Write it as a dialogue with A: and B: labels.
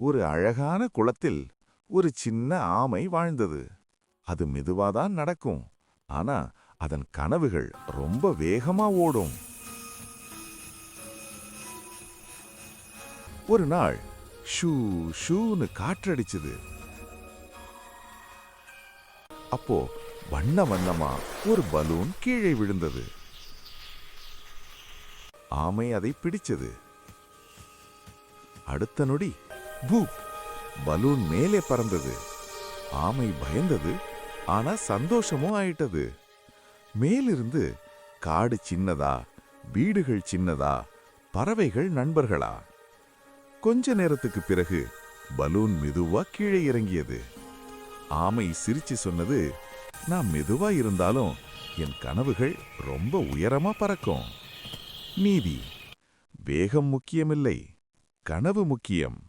A: ஒரு அழகான குளத்தில் ஒரு சின்ன ஆமை வாழ்ந்தது. அது மெதுவாதான் நடக்கும். ஆனா அதன் கனவுகள் ரொம்ப வேகமா ஓடும். ஒரு நாள் ஷூ ஷூன்னு காற்றடிச்சது. அப்போ வண்ண வண்ணமா ஒரு பலூன் கீழே விழுந்தது. ஆமை அதை பிடிச்சது. அடுத்த நொடி பூப் பலூன் மேலே பறந்தது. ஆமை பயந்தது. ஆனா சந்தோஷமும் ஆயிட்டது. மேலிருந்து காடு சின்னதா வீடுகள் சின்னதா பறவைகள் நண்பர்களா? கொஞ்ச நேரத்துக்கு பிறகு பலூன் மெதுவா கீழே இறங்கியது. ஆமை சிரிச்சு சொன்னது நான் மெதுவா இருந்தாலும் என் கனவுகள் ரொம்ப உயரமா பறக்கும். நீதி வேகம் முக்கியமில்லை. கனவு முக்கியம்.